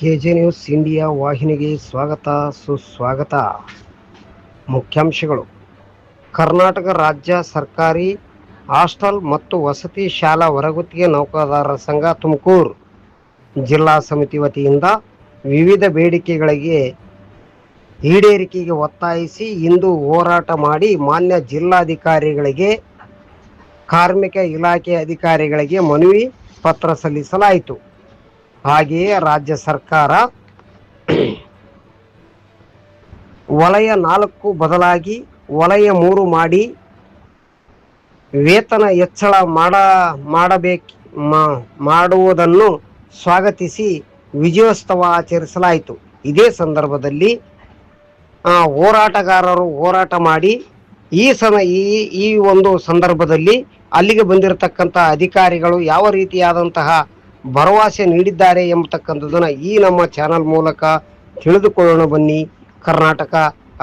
K J news India ವಾಹಿನಿಗೆ ಸ್ವಾಗತ, ಸುಸ್ವಾಗತ. ಮುಖ್ಯಾಂಶಗಳು. ಕರ್ನಾಟಕ ರಾಜ್ಯ ಸರ್ಕಾರಿ ಹಾಸ್ಟೆಲ್ ಮತ್ತು ವಸತಿ ಶಾಲಾ ಹೊರಗುತ್ತಿಗೆ ನೌಕರದಾರರ ಸಂಘ ತುಮಕೂರು. ಜಿಲ್ಲಾ ಸಮಿತಿ ವತಿಯಿಂದ ವಿವಿಧ ಬೇಡಿಕೆಗಳಿಗೆ ಈಡೇರಿಕೆಗೆ ಒತ್ತಾಯಿಸಿ ಇಂದು ಹೋರಾಟ ಮಾಡಿ ಮಾನ್ಯ ಜಿಲ್ಲಾಧಿಕಾರಿಗಳಿಗೆ, ಕಾರ್ಮಿಕ ಇಲಾಖೆ ಅಧಿಕಾರಿಗಳಿಗೆ ಮನವಿ ಪತ್ರ ಸಲ್ಲಿಸಲಾಯಿತು. ಹಾಗೆಯೇ ರಾಜ್ಯ ಸರ್ಕಾರ ವಲಯ ನಾಲ್ಕು ಬದಲಾಗಿ ವಲಯ ಮೂರು ಮಾಡಿ ವೇತನ ಹೆಚ್ಚಳ ಮಾಡ, ಮಾಡಬೇಕು ಮಾಡುವುದನ್ನು ಸ್ವಾಗತಿಸಿ ವಿಜಯೋತ್ಸವ ಆಚರಿಸಲಾಯಿತು. ಇದೇ ಸಂದರ್ಭದಲ್ಲಿ ಹೋರಾಟಗಾರರು ಹೋರಾಟ ಮಾಡಿ ಈ ಸಮ, ಈ ಈ ಒಂದು ಸಂದರ್ಭದಲ್ಲಿ ಅಲ್ಲಿಗೆ ಬಂದಿರತಕ್ಕಂಥ ಅಧಿಕಾರಿಗಳು ಯಾವ ರೀತಿಯಾದಂತಹ ಭರವಸೆ ನೀಡಿದ್ದಾರೆ ಎಂಬತಕ್ಕಂಥದ್ದನ್ನು ಈ ನಮ್ಮ ಚಾನಲ್ ಮೂಲಕ ತಿಳಿದುಕೊಳ್ಳೋಣ ಬನ್ನಿ. ಕರ್ನಾಟಕ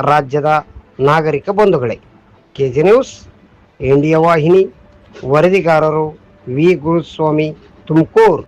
ರಾಜ್ಯದ ನಾಗರಿಕ ಬಂಧುಗಳೇ. ಕೆ ಜಿ ನ್ಯೂಸ್ ಇಂಡಿಯಾ ವಾಹಿನಿ, ವರದಿಗಾರರು ವಿ. ಗುರುಸ್ವಾಮಿ, ತುಮಕೂರು.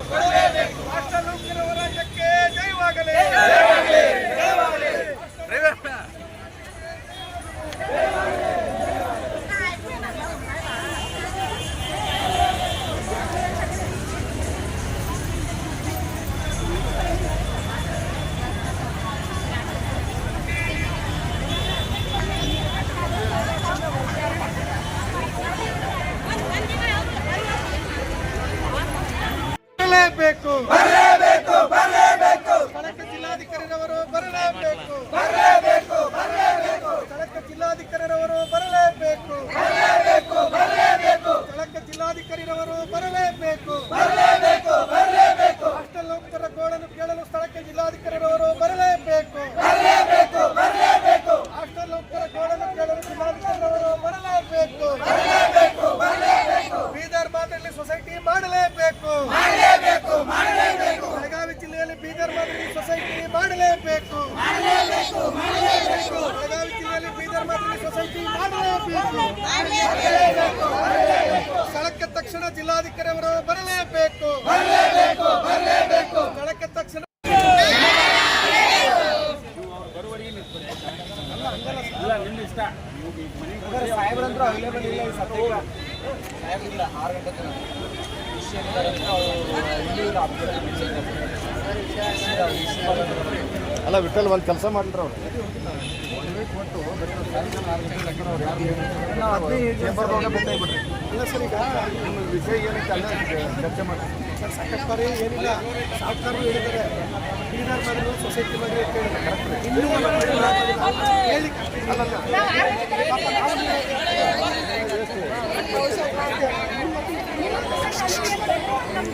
ಬರಲೇಬೇಕು. ಬರಲೇಬೇಕು ಬರಲೇಬೇಕು. ಕಳಕ ಜಿಲ್ಲಾಧಿಕಾರಿರವರು ಬರಲೇಬೇಕು. ಬರಲೇಬೇಕು ಬರಲೇಬೇಕು. ಕಳಕ ಜಿಲ್ಲಾಧಿಕಾರಿರವರು ಬರಲೇಬೇಕು. ಬರಲೇಬೇಕು ಬರಲೇಬೇಕು. ಕಳಕ ಜಿಲ್ಲಾಧಿಕಾರಿರವರು ಬರಲೇಬೇಕು. ಬರಲೇಬೇಕು ಬರಲೇಬೇಕು. ಹಾಸ್ಟೆಲ್ ನೌಕರರ ಗೋಳನ್ನು ಕೇಳಲು ಸ್ಥಳಕ್ಕೆ ಜಿಲ್ಲಾಧಿಕಾರಿರವರು ಬರಲೇಬೇಕು. ಬರಲೇಬೇಕು ಬರಲೇಬೇಕು. ಹಾಸ್ಟೆಲ್ ನೌಕರರ ಗೋಳನ್ನು ಕೇಳಲು ಜಿಲ್ಲಾಧಿಕಾರಿರವರು ಬರಲೇಬೇಕು. ಬರಲೇಬೇಕು ಬರಲೇಬೇಕು. ಬೀದರ್ ಮಾತಲ್ಲಿ ಸೊಸೈಟಿ ಮಾಡಲೇಬೇಕು ಮಾಡಲೇಬೇಕು ಬೆಳಗಾವಿ ಜಿಲ್ಲೆಯಲ್ಲಿ ಬೀದರ್ ಮಾದರಿ ಸೊಸೈಟಿ ಮಾಡಲೇಬೇಕು ಮಾಡಲೇಬೇಕು ಮಾಡಲೇಬೇಕು ಬೆಳಗಾವಿ ಜಿಲ್ಲೆಯಲ್ಲಿ ಬೀದರ್ ಮಾದರಿ ಸೊಸೈಟಿ ಮಾಡಲೇಬೇಕು ಮಾಡಲೇಬೇಕು ಸ್ಥಳಕ್ಕೆ ತಕ್ಷಣ ಜಿಲ್ಲಾಧಿಕಾರಿ ಅವರು ಬರಲೇಬೇಕು ಬರಲೇಬೇಕು ಬರಲೇಬೇಕು ಸ್ಥಳಕ್ಕೆ ತಕ್ಷಣ ಸಾಹೇಬ್ರಂದ್ರು ಅವೈಲೇಬಲ್ ಇಲ್ಲ ಈ ಸದ್ಯಕ್ಕೆ ಸಾಹೇಬ್ರಿಲ್ಲ ಆರು ಗಂಟೆ ತನಕ ಅಲ್ಲ ವಿಠಲ್ ಒಂದು ಕೆಲಸ ಮಾಡಿದ್ರು ಅವ್ರು. ಇಲ್ಲ ಸರ್ ಈಗ ನಿಮ್ಮ ವಿಷಯ ಏನೈತೆ ಅಲ್ಲ ಚರ್ಚೆ ಮಾಡಿ ಏನಿಲ್ಲ ಹೇಳಿದ್ದಾರೆ ಬೀದರ್ ಸೊಸೈಟಿ ಬಗ್ಗೆ ಕೇಳಿದ್ದಾರೆ ಇನ್ನೂ